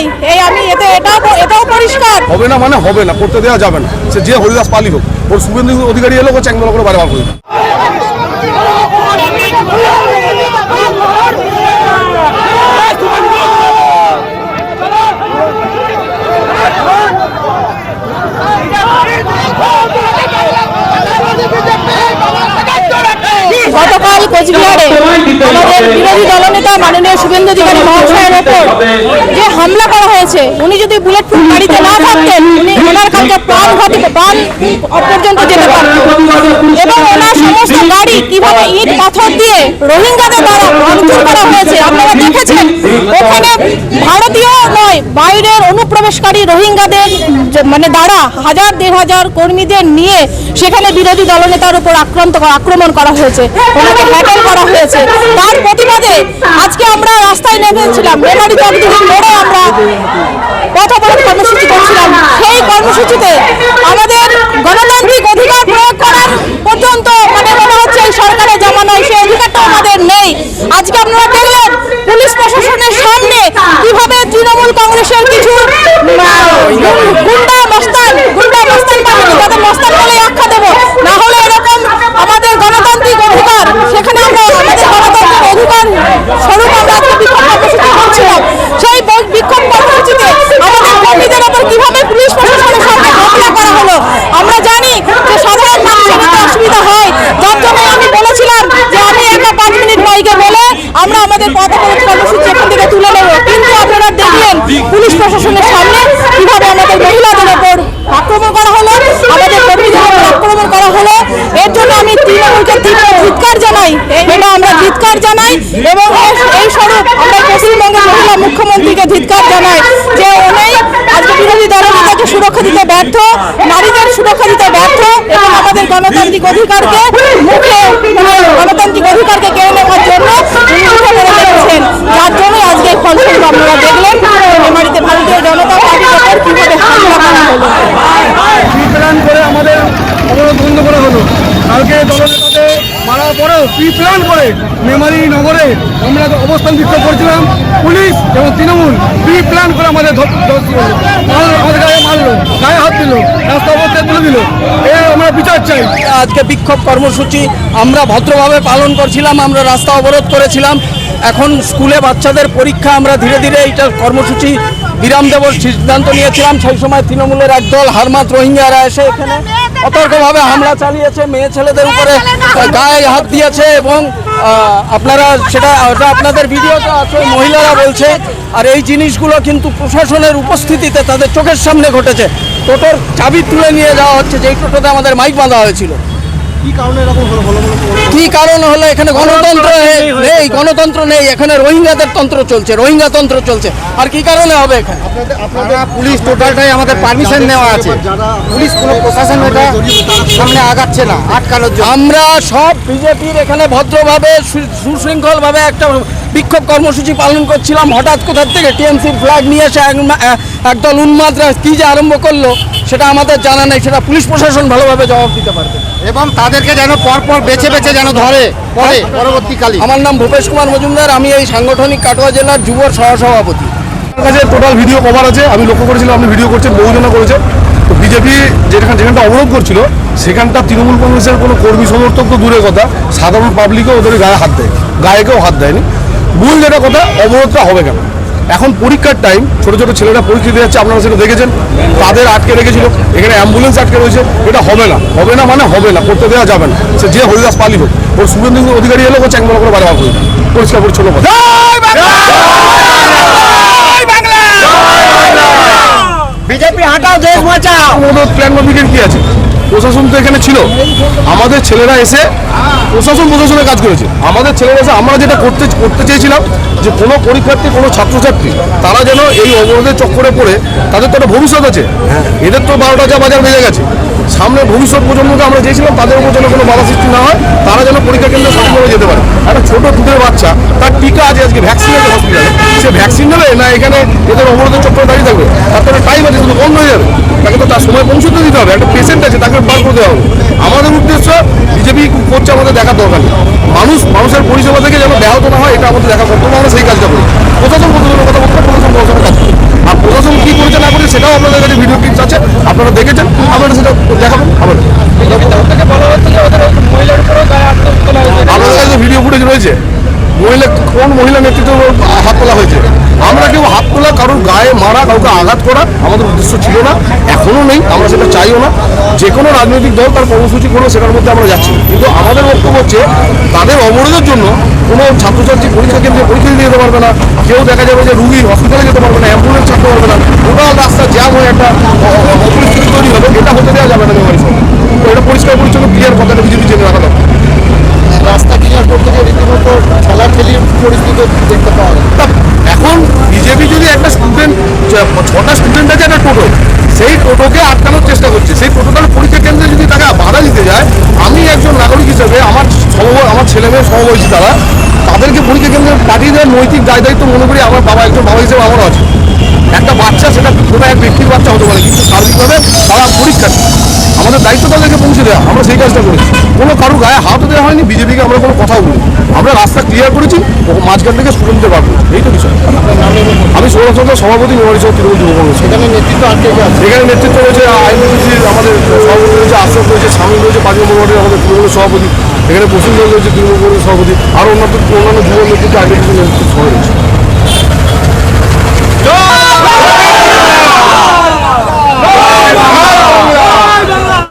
ধিৎকার এই আমি এতে এটাও এটাও পরিষ্কার। হবে না মানে হবে না করতে দেওয়া যাবে না। সে যে হরিদাস পালি হোক ওর শুভেন্দু অধিকারী এলো ও চ্যাংদোলা করে বারে বার করে গতকাল কোচবিহারে আমাদের বিরোধী দলনেতা মাননীয় শুভেন্দু অধিকারী মহাশয়ের ওপর যে হামলা করা হয়েছে উনি যদি বুলেট প্রুফ গাড়িতে না থাকতেন উনি ওনার কালকে প্রাণ ঘটে প্রাণ পর্যন্ত যেতে পারতেন। এবং ওনার সমস্ত গাড়ি কীভাবে ইট পাথর দিয়ে রোহিঙ্গাদের দ্বারা ভাঙচুর করা হয়েছে আপনারা দেখেছেন? ওখানে ভারতীয় নয় বাইরের অনুপ্রবেশকারী রোহিঙ্গাদের মানে দ্বারা হাজার দেড় হাজার কর্মীদের নিয়ে সেখানে বিরোধী দলনেতার উপর আক্রান্ত আক্রমণ করা হয়েছে, ওনাকে হ্যাটেল করা হয়েছে। তার প্রতিবাদে আজকে আমরা রাস্তায় নেমেছিলাম মেমারি জগদীশ মোড়ে আমরা কথা অবরোধ কর্মসূচি করছিলাম। সেই কর্মসূচিতে আমাদের গণতান্ত্রিক অধিকার প্রয়োগ করার পর্যন্ত মানে মনে হচ্ছে এই সরকারের জামানায় সেই অধিকারটা আমাদের নেই আজকে আপনারা দেখলেন পুলিশ প্রশাসনের সামনে কীভাবে তৃণমূল কংগ্রেসের কিছু আহ, গুন্ডা মস্তান গুন্ডা মস্তান বাহিনী তাদের মস্তান বলে আখ্যা দেবো। না হলে এরকম আমাদের গণতান্ত্রিক অধিকার, সেখানে আমরা আমাদের গণতান্ত্রিক অধিকার স্বরূপ আমরা বিক্ষোভ কর্মসূচি করছিলাম। সেই বিক্ষোভ কর্মসূচিতে আমাদের কর্মীদের ওপর কীভাবে পুলিশ প্রশাসনের সামনে হামলা করা হলো, আমরা জানি যে সাধারণ মানুষের অসুবিধা হয়। যার জন্য আমি বলেছিলাম যে আমি একা পাঁচ মিনিট বাইকে বলে আমরা আমাদের পথ কর্মসূচি এখান থেকে তুলে নেব। কিন্তু আপনারা দেখলেন পুলিশ প্রশাসনের সামনে কীভাবে আমাদের মহিলাদের ওপর আক্রমণ করা হলো। আমাদের কর্মীদের আক্রমণ করা হলো। এর জন্য আমি তৃণমূলকে তীব্র ধিৎকার জানাই। এটা আমরা ধিৎকার জানাই এবং এই স্বরূপ আমরা পশ্চিমবঙ্গের মহিলা মুখ্যমন্ত্রীকে ধিৎকার জানাই যে উনি আজকে বিরোধী দলনেতাকে সুরক্ষা দিতে ব্যর্থ নারীদের সুরক্ষা দিতে ব্যর্থ এবং আমাদের গণতান্ত্রিক অধিকারকে মুখে গণতান্ত্রিক অধিকারকে কেড়ে নেওয়ার জন্য যার জন্য আজকে ফলস্বরূপ আপনারা দেখলেন মেমারিতে ভারতীয় জনতা পার্টির ওপর কীভাবে হামলা করা হলো প্ল্যান করে আমাদের অবরোধ বন্ধ করা হলো কালকে দলনেতাকে মারার পরেও প্রি প্ল্যান করে মেমারি নগরে আমরা অবস্থান বিক্ষোভ করছিলাম, পুলিশ এবং তৃণমূল প্রি প্ল্যান করে আমাদের আমাদের গায়ে মারলো, গায়ে হাত দিল, রাস্তা অবস্থায় তুলে দিল। এর আমরা বিচার চাই। আজকে বিক্ষোভ কর্মসূচি আমরা ভদ্রভাবে পালন করছিলাম, আমরা রাস্তা অবরোধ করেছিলাম। এখন স্কুলে বাচ্চাদের পরীক্ষা, আমরা ধীরে ধীরে এইটা কর্মসূচি বিরাম দেওয়ার সিদ্ধান্ত নিয়েছিলাম। সেই সময় তৃণমূলের একদল হারমাত রোহিঙ্গারা এসে এখানে অতর্কভাবে হামলা চালিয়েছে মেয়ে ছেলেদের উপরে গায়ে হাত দিয়েছে এবং আপনারা সেটা ওটা আপনাদের ভিডিওটা আছে মহিলারা বলছে আর এই জিনিসগুলো কিন্তু প্রশাসনের উপস্থিতিতে তাদের চোখের সামনে ঘটেছে। টোটোর চাবি তুলে নিয়ে যাওয়া হচ্ছে যেই টোটোতে আমাদের মাইক বাঁধা হয়েছিল। কি কারণ হলো? এখানে গণতন্ত্র নেই গণতন্ত্র নেই এখানে রোহিঙ্গাদের তন্ত্র চলছে রোহিঙ্গা তন্ত্র চলছে। আর কি কারণে হবে এখানে? আমরা পুলিশ টোটালটাই আমাদের পারমিশন নেওয়া আছে। পুলিশ কোনো প্রশাসন এটা সামনে আগাচ্ছে না আটকানোর জন্য। আমরা সব বিজেপির এখানে ভদ্রভাবে সুশৃঙ্খলভাবে একটা বিক্ষোভ কর্মসূচি পালন করছিলাম। হঠাৎ কোথার থেকে টিএমসির ফ্ল্যাগ নিয়ে এসে একদল উন্মাদরা কী যে আরম্ভ করল সেটা আমাদের জানা নেই সেটা পুলিশ প্রশাসন ভালোভাবে জবাব দিতে পারবে এবং তাদেরকে যেন পরপর বেছে বেছে যেন ধরে পরে পরবর্তীকালে। আমার নাম ভূপেশ কুমার মজুমদার আমি এই সাংগঠনিক কাটোয়া জেলার যুব সহসভাপতি। আমার কাছে টোটাল ভিডিও কভার আছে আমি লক্ষ্য করেছিলাম আপনি ভিডিও করছেন বহুজনা করেছে। তো বিজেপি যেখানে যেখানটা অবরোধ করছিল সেখানটা তৃণমূল কংগ্রেসের কোনো কর্মী সমর্থক তো দূরের কথা সাধারণ পাবলিকও ওদের গায়ে হাত দেয় গায়েকেও হাত দেয়নি। মূল যেটা কথা অবরোধটা হবে কেন? এখন পরীক্ষার টাইম ছোট ছোট ছেলেরা পরীক্ষা দিয়ে যাচ্ছে, আপনারা সেটা দেখেছেন? তাদের আটকে রেখেছিল, এখানে অ্যাম্বুলেন্স আটকে রয়েছে, এটা হবে না। হবে না মানে হবে না, করতে দেওয়া যাবে না। সে যে হরিদাস পালি হোক, ওর শুভেন্দু অধিকারী এলো ও চ্যাংবলা করে বারবার করি পরিষ্কার পরিচ্ছন্ন বিজেপি হাঁটাও দেশ বাঁচাও অনুরোধ প্ল্যান মাফিকের কি আছে প্রশাসন তো এখানে ছিল। আমাদের ছেলেরা এসে প্রশাসন প্রশাসনের কাজ করেছে। আমাদের ছেলেরা এসে আমরা যেটা করতে করতে চেয়েছিলাম যে কোনো পরীক্ষার্থী, কোনো ছাত্রছাত্রী, তারা যেন এই অবরোধের চক্করে পড়ে, তাদের তো একটা ভবিষ্যৎ আছে। এদের তো বারোটা যা বাজার বেজে গেছে। সামনে ভবিষ্যৎ প্রজন্মকে আমরা চেয়েছিলাম, তাদের উপর যেন কোনো বাধা সৃষ্টি না হয়, তারা যেন পরীক্ষা কেন্দ্রে সঠিকভাবে যেতে পারে। একটা ছোট দুধের বাচ্চা, তার টিকা আছে আজকে? ভ্যাকসিন আছে হসপিটালে সে ভ্যাকসিন নেবে না এখানে এদের অবরোধের চক্করে দাঁড়িয়ে থাকবে? তার তো টাইম আছে কিন্তু বন্ধ হয়ে যাবে। তাকে তো তার সময় পৌঁছতে দিতে হবে। একটা পেশেন্ট আছে তাকে বার করতে হবে। আমাদের উদ্দেশ্য বিজেপি করছে আমাদের দেখার দরকার মানুষ মানুষের পরিষেবা থেকে যেন ব্যাহত না হয় এটা আমাদের দেখা কর্তব্য আমরা সেই কাজটা করি প্রশাসন প্রশাসনের কথা বলতে প্রশাসন প্রশাসনের কাজ আর প্রশাসন কি করেছে না করেছে সেটাও আপনাদের কাছে ভিডিও ক্লিপস আছে। আপনারা দেখেছেন আপনারা সেটা দেখাবেন আবার আপনাদের কাছে ভিডিও ফুটেজ রয়েছে। মহিলা, কোন মহিলা নেতৃত্ব হাত তোলা হয়েছে? আমরা কেউ হাত তোলা, কারোর গায়ে মারা, কাউকে আঘাত করা আমাদের উদ্দেশ্য ছিল না এখনও নেই, আমরা সেটা চাইও না। যে কোনো রাজনৈতিক দল তার কর্মসূচি করো সেটার মধ্যে আমরা যাচ্ছি। কিন্তু আমাদের বক্তব্য হচ্ছে, তাদের অবরোধের জন্য কোনো ছাত্রছাত্রী পরীক্ষা কেন্দ্রে পরীক্ষা দিতে পারবে না। কেউ দেখা যাবে যে রুগী হসপিটালে যেতে পারবে না অ্যাম্বুলেন্স ছাড়তে পারবে না টোটাল রাস্তা জ্যাম হয়ে একটা অ- অ- অপরিস্থিতি তৈরি হবে এটা হতে দেওয়া যাবে না মেমারি শহরে। তো এটা পরিষ্কার পরিচ্ছন্ন ক্লিয়ার কথাটা বিজেপি জেনে রাখা দরকার রাস্তা ক্লিয়ার করতে গিয়ে রীতিমতো ঠেলাঠেলির পরিস্থিতি দেখতে পাওয়া যায় তা এখন বিজেপি যদি একটা স্টুডেন্ট ছটা স্টুডেন্ট আছে একটা টোটো সেই টোটোকে আটকানোর চেষ্টা করছে। সেই টোটোটার পরীক্ষা কেন্দ্রে যদি তাকে বাধা দিতে যায়, আমি একজন নাগরিক হিসেবে, আমার সম আমার ছেলে মেয়ে সমবয়সী তারা, তাদেরকে পরীক্ষা কেন্দ্রে পাঠিয়ে দেওয়ার নৈতিক দায় দায়িত্ব মনে করি আমার বাবা, একজন বাবা হিসেবে আমারও আছে। একটা বাচ্চা, সেটা কোনো এক ব্যক্তির বাচ্চা হতে পারে, কিন্তু সার্বিকভাবে তারা পরীক্ষার্থী আমাদের দায়িত্ব তাদেরকে পৌঁছে দেওয়া, আমরা সেই কাজটা করেছি। কোনো কারও গায়ে হাতও দেওয়া হয়নি, বিজেপিকে আমরা কোনো কথা বলি আমরা রাস্তা ক্লিয়ার করেছি ও মাঝখান থেকে স্টুডেন্টদের বার করেছি এই তো বিষয়। আমি সৌরভ সভাপতি মেমারি সহ তৃণমূল যুব কংগ্রেস। এখানে নেতৃত্ব আটকে আছে? এখানে নেতৃত্ব রয়েছে আইনজীবী আমাদের সভাপতি রয়েছে আশ্রম রয়েছে স্বামী রয়েছে পাঁচ নম্বর ওয়ার্ডের আমাদের তৃণমূলের সভাপতি। এখানে পশ্চিমবঙ্গ রয়েছে তৃণমূল কংগ্রেস সভাপতি। আরও অন্যান্য অন্যান্য যুব নেতৃত্ব আইনজীবী নেতৃত্ব সবাই রয়েছে।